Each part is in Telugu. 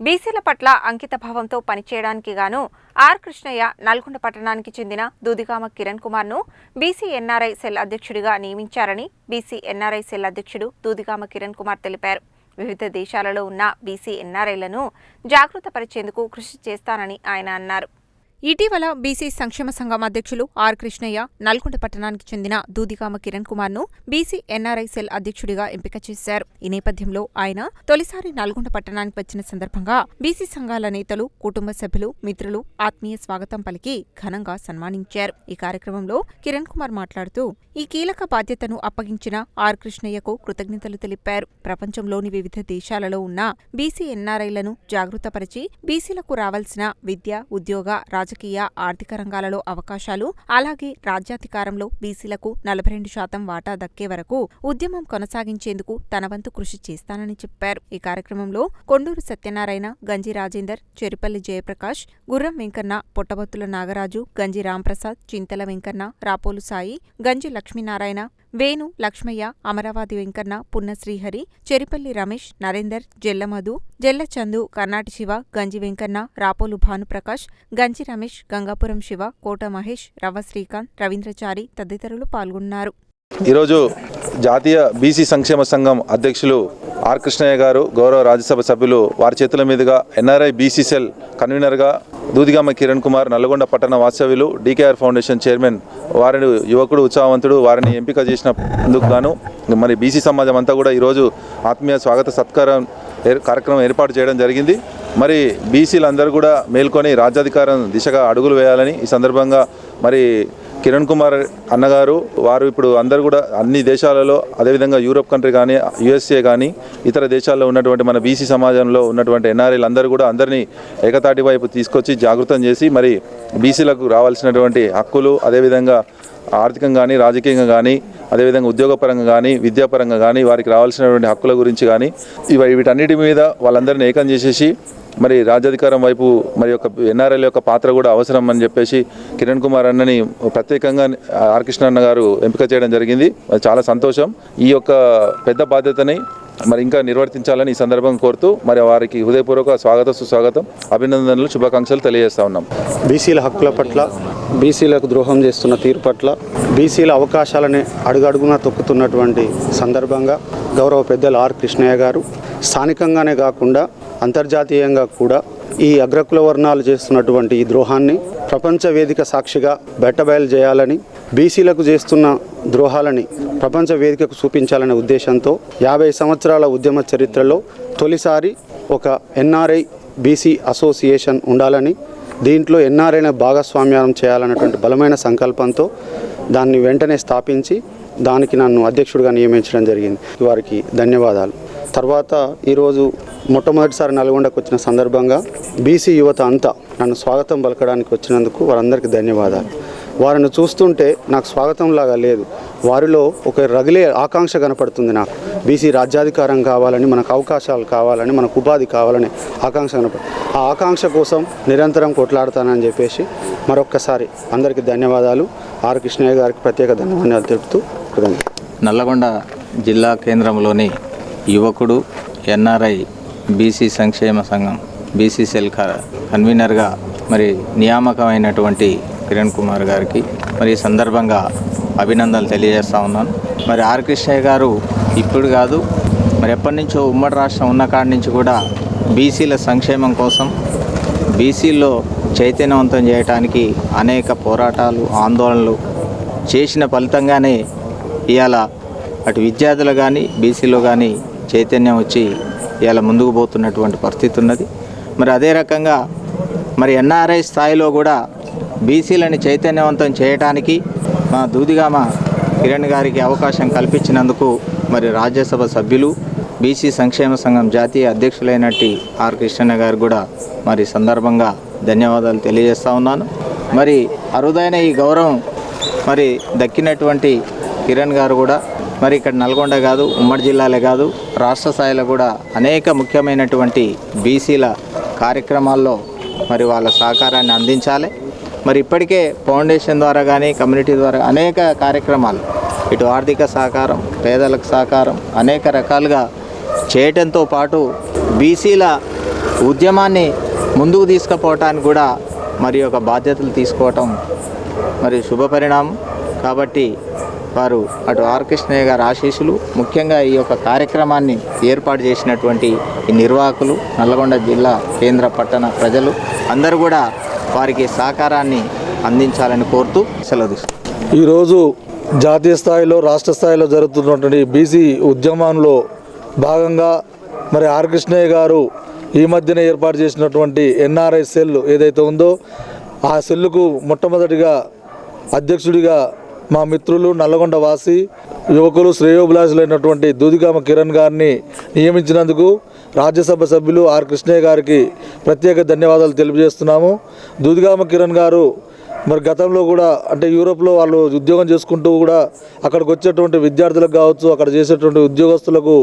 బీసీల పట్ల అంకితభావంతో పనిచేయడానికి గాను ఆర్ కృష్ణయ్య నల్గొండ పట్టణానికి చెందిన దూదిగామ కిరణ్ కుమార్ను బీసీ ఎన్ఆర్ఐ సెల్ అధ్యక్షుడిగా నియమించారని బీసీ ఎన్ఆర్ఐ సెల్ అధ్యక్షుడు దూదిగామ కిరణ్ కుమార్ తెలిపారు. వివిధ దేశాలలో ఉన్న బీసీ ఎన్ఆర్ఐలను జాగృతపరిచేందుకు కృషి చేస్తానని ఆయన అన్నారు. ఇటీవల బీసీ సంక్షేమ సంఘం అధ్యక్షులు ఆర్ కృష్ణయ్య నల్గొండ పట్టణానికి చెందిన దూదిగామ కిరణ్ కుమార్ను బీసీ ఎన్ఆర్ఐ సెల్ అధ్యక్షుడిగా ఎంపిక చేశారు. ఈ నేపథ్యంలో ఆయన తొలిసారి నల్గొండ పట్టణానికి వచ్చిన సందర్భంగా బీసీ సంఘాల నేతలు కుటుంబ సభ్యులు మిత్రులు ఆత్మీయ స్వాగతం పలికి ఘనంగా సన్మానించారు. ఈ కార్యక్రమంలో కిరణ్ కుమార్ మాట్లాడుతూ ఈ కీలక బాధ్యతను అప్పగించిన ఆర్ కృష్ణయ్యకు కృతజ్ఞతలు తెలిపారు. ప్రపంచంలోని వివిధ దేశాలలో ఉన్న బీసీ ఎన్ఆర్ఐలను జాగృతపరిచి బీసీలకు రావాల్సిన విద్య ఉద్యోగ రాజకీయ ఆర్థిక రంగాలలో అవకాశాలు అలాగే రాజ్యాధికారంలో బీసీలకు నలభై రెండు శాతం వాటా దక్కే వరకు ఉద్యమం కొనసాగించేందుకు తన వంతు కృషి చేస్తానని చెప్పారు. ఈ కార్యక్రమంలో కొండూరు సత్యనారాయణ గంజి రాజేందర్ చెరుపల్లి జయప్రకాష్ గుర్రం వెంకన్న పొట్టబొత్తుల నాగరాజు గంజి రాంప్రసాద్ చింతల వెంకన్న రాపోలు సాయి గంజి లక్ష్మీనారాయణ వేణు లక్ష్మయ్య అమరావతి వెంకన్న పున్న శ్రీహరి చెరిపల్లి రమేష్ నరేందర్ జెల్లమధు జెల్లచందు కర్ణాటి శివ గంజి వెంకన్న రాపోలు భానుప్రకాష్ గంజి రమేష్ గంగాపురం శివ కోట మహేష్ రవ్వ శ్రీకాంత్ రవీంద్రచారి తదితరులు పాల్గొన్నారు. ఈరోజు జాతీయ బీసీ సంక్షేమ సంఘం అధ్యక్షులు ఆర్ కృష్ణయ్య గారు గౌరవ రాజ్యసభ సభ్యులు వారి చేతుల మీదుగా ఎన్ఆర్ఐ బీసీ సెల్ కన్వీనర్గా దూదిగామ కిరణ్ కుమార్ నల్గొండ పట్టణ వాస్తవ్యులు డీకేఆర్ ఫౌండేషన్ చైర్మన్ వారిని యువకుడు ఉత్సాహవంతుడు వారిని ఎంపిక చేసినందుకు గాను మరి బీసీ సమాజం అంతా కూడా ఈరోజు ఆత్మీయ స్వాగత సత్కారం ఏర్- కార్యక్రమం ఏర్పాటు చేయడం జరిగింది. మరి బీసీలందరూ కూడా మేల్కొని రాజ్యాధికారం దిశగా అడుగులు వేయాలని ఈ సందర్భంగా మరి కిరణ్ కుమార్ అన్నగారు వారు ఇప్పుడు అందరు కూడా అన్ని దేశాలలో అదేవిధంగా యూరోప్ కంట్రీ కానీ యుఎస్ఏ కానీ ఇతర దేశాల్లో ఉన్నటువంటి మన బీసీ సమాజంలో ఉన్నటువంటి ఎన్ఆర్ఐలు అందరూ కూడా అందరినీ ఏకతాటి వైపు తీసుకొచ్చి జాగృతం చేసి మరి బీసీలకు రావాల్సినటువంటి హక్కులు అదేవిధంగా ఆర్థికంగా కానీ రాజకీయంగా కానీ అదేవిధంగా ఉద్యోగపరంగా కానీ విద్యాపరంగా కానీ వారికి రావాల్సినటువంటి హక్కుల గురించి కానీ ఇవి వీటన్నిటి మీద వాళ్ళందరినీ ఏకం చేసేసి మరి రాజ్యాధికారం వైపు మరి యొక్క ఎన్ఆర్ఎల్ యొక్క పాత్ర కూడా అవసరం అని చెప్పేసి కిరణ్ కుమార్ అన్నని ప్రత్యేకంగా ఆర్ కృష్ణ అన్న గారు ఎంపిక చేయడం జరిగింది. చాలా సంతోషం. ఈ యొక్క పెద్ద బాధ్యతని మరి ఇంకా నిర్వర్తించాలని ఈ సందర్భం కోరుతూ మరి వారికి హృదయపూర్వక స్వాగత సుస్వాగతం అభినందనలు శుభాకాంక్షలు తెలియజేస్తా ఉన్నాం బీసీల హక్కుల పట్ల బీసీలకు ద్రోహం చేస్తున్న తీరు పట్ల బీసీల అవకాశాలని అడుగడుగునా తొక్కుతున్నటువంటి సందర్భంగా గౌరవ పెద్దలు ఆర్ కృష్ణయ్య గారు స్థానికంగానే కాకుండా అంతర్జాతీయంగా కూడా ఈ అగ్రకుల వర్ణాలు చేస్తున్నటువంటి ఈ ద్రోహాన్ని ప్రపంచ వేదిక సాక్షిగా బెట్టబయలు చేయాలని బీసీలకు చేస్తున్న ద్రోహాలని ప్రపంచ వేదికకు చూపించాలనే ఉద్దేశంతో యాభై సంవత్సరాల ఉద్యమ చరిత్రలో తొలిసారి ఒక ఎన్ఆర్ఐ బీసీ అసోసియేషన్ ఉండాలని దీంట్లో ఎన్ఆర్ఐని భాగస్వామ్యం చేయాలన్నటువంటి బలమైన సంకల్పంతో దాన్ని వెంటనే స్థాపించి దానికి నన్ను అధ్యక్షుడిగా నియమించడం జరిగింది. వారికి ధన్యవాదాలు. తర్వాత ఈరోజు మొట్టమొదటిసారి నల్గొండకు వచ్చిన సందర్భంగా బీసీ యువత అంతా నన్ను స్వాగతం పలకడానికి వచ్చినందుకు వారందరికీ ధన్యవాదాలు. వారిని చూస్తుంటే నాకు స్వాగతం లాగా లేదు. వారిలో ఒక రగిలే ఆకాంక్ష కనపడుతుంది నాకు. బీసీ రాజ్యాధికారం కావాలని మనకు అవకాశాలు కావాలని మనకు ఉపాధి కావాలని ఆకాంక్ష కనపడుతుంది ఆ ఆకాంక్ష కోసం నిరంతరం కొట్లాడతానని చెప్పేసి మరొక్కసారి అందరికీ ధన్యవాదాలు. ఆర్ కృష్ణయ్య గారికి ప్రత్యేక ధన్యవాదాలు తెలుపుతూ నల్లగొండ జిల్లా కేంద్రంలోని యువకుడు ఎన్ఆర్ఐ బీసీ సంక్షేమ సంఘం బీసీ సెల్ కన్వీనర్గా మరి నియామకమైనటువంటి కిరణ్ కుమార్ గారికి మరి ఈ సందర్భంగా అభినందనలు తెలియజేస్తా ఉన్నాను. మరి ఆర్ కృష్ణయ్య గారు ఇప్పుడు కాదు మరి ఎప్పటి నుంచో ఉమ్మడి రాష్ట్రం ఉన్న కాడి నుంచి కూడా బీసీల సంక్షేమం కోసం బీసీల్లో చైతన్యవంతం చేయడానికి అనేక పోరాటాలు ఆందోళనలు చేసిన ఫలితంగానే ఇవాళ అటు విద్యార్థులు కానీ బీసీలో కానీ చైతన్యం వచ్చి ఇలా ముందుకు పోతున్నటువంటి పరిస్థితి ఉన్నది. మరి అదే రకంగా మరి ఎన్ఆర్ఐ స్థాయిలో కూడా బీసీలని చైతన్యవంతం చేయడానికి మా దూదిగామ కిరణ్ గారికి అవకాశం కల్పించినందుకు మరి రాజ్యసభ సభ్యులు బీసీ సంక్షేమ సంఘం జాతీయ అధ్యక్షులైనట్టి ఆర్ కృష్ణన్న గారు కూడా మరి సందర్భంగా ధన్యవాదాలు తెలియజేస్తూ ఉన్నాను. మరి అరుదైన ఈ గౌరవం మరి దక్కినటువంటి కిరణ్ గారు కూడా మరి ఇక్కడ నల్గొండ కాదు ఉమ్మడి జిల్లాలే కాదు రాష్ట్ర స్థాయిలో కూడా అనేక ముఖ్యమైనటువంటి బీసీల కార్యక్రమాల్లో మరి వాళ్ళ సహకారాన్ని అందించాలి. మరి ఇప్పటికే ఫౌండేషన్ ద్వారా కానీ కమ్యూనిటీ ద్వారా అనేక కార్యక్రమాలు ఇటు ఆర్థిక సహకారం పేదలకు సహకారం అనేక రకాలుగా చేయటంతో పాటు బీసీల ఉద్యమాన్ని ముందుకు తీసుకుపోవటానికి కూడా మరి ఒక బాధ్యతలు తీసుకోవటం మరి శుభ పరిణామం కాబట్టి వారు అటు ఆర్ కృష్ణయ్య గారి ఆశీస్సులు ముఖ్యంగా ఈ యొక్క కార్యక్రమాన్ని ఏర్పాటు చేసినటువంటి ఈ నిర్వాహకులు నల్లగొండ జిల్లా కేంద్ర పట్టణ ప్రజలు అందరూ కూడా వారికి సహకారాన్ని అందించాలని కోరుతూ సెలవు ఈరోజు జాతీయ స్థాయిలో రాష్ట్ర స్థాయిలో జరుగుతున్నటువంటి బీసీ ఉద్యమంలో భాగంగా మరి ఆర్ కృష్ణయ్య గారు ఈ మధ్యన ఏర్పాటు చేసినటువంటి ఎన్ఆర్ఐ సెల్ ఏదైతే ఉందో ఆ సెల్లుకు మొట్టమొదటిగా అధ్యక్షుడిగా మా మిత్రులు నల్లగొండ వాసి యువకులు శ్రేయోభిలాషులైనటువంటి దూదిగామ కిరణ్ గారిని నియమించినందుకు రాజ్యసభ సభ్యులు ఆర్ కృష్ణయ్య గారికి ప్రత్యేక ధన్యవాదాలు తెలియజేస్తున్నాము. దూదిగామ కిరణ్ గారు మరి గతంలో కూడా అంటే యూరోప్లో వాళ్ళు ఉద్యోగం చేసుకుంటూ కూడా అక్కడికి వచ్చేటువంటి విద్యార్థులకు కావచ్చు అక్కడ చేసేటువంటి ఉద్యోగస్తులకు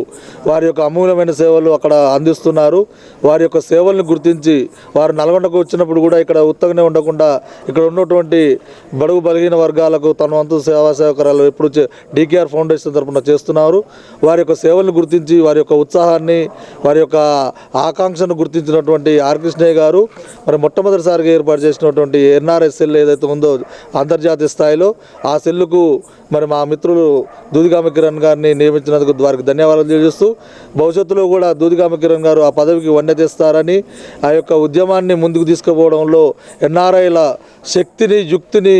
వారి యొక్క అమూల్యమైన సేవలు అక్కడ అందిస్తున్నారు. వారి యొక్క సేవల్ని గుర్తించి వారు నల్గొండకు వచ్చినప్పుడు కూడా ఇక్కడ ఉత్తగానే ఉండకుండా ఇక్కడ ఉన్నటువంటి బడుగు బలిగిన వర్గాలకు తన వంతు సేవా సేవకరాలు ఎప్పుడు డికేఆర్ ఫౌండేషన్ తరఫున చేస్తున్నారు. వారి యొక్క సేవలను గుర్తించి వారి యొక్క ఉత్సాహాన్ని వారి యొక్క ఆకాంక్షను గుర్తించినటువంటి ఆర్ కృష్ణయ్య గారు మరి మొట్టమొదటిసారిగా ఏర్పాటు చేసినటువంటి ఎన్ఆర్ఎస్ఎల్ ఏదైతే ఉందో అంతర్జాతీయ స్థాయిలో ఆ సెల్లుకు మరి మా మిత్రులు దూదిగామ కిరణ్ గారిని నియమించినందుకు వారికి ధన్యవాదాలు తెలియజేస్తూ భవిష్యత్తులో కూడా దూదిగామ కిరణ్ గారు ఆ పదవికి వన్నె ఆ యొక్క ఉద్యమాన్ని ముందుకు తీసుకుపోవడంలో ఎన్ఆర్ఐల శక్తిని యుక్తిని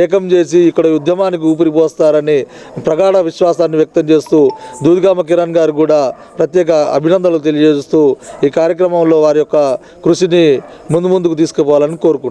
ఏకం చేసి ఇక్కడ ఉద్యమానికి ఊపిరిపోస్తారని ప్రగాఢ విశ్వాసాన్ని వ్యక్తం చేస్తూ దూదిగామ కిరణ్ గారు కూడా ప్రత్యేక అభినందనలు తెలియజేస్తూ ఈ కార్యక్రమంలో వారి యొక్క కృషిని ముందు ముందుకు తీసుకుపోవాలని కోరుకుంటున్నాను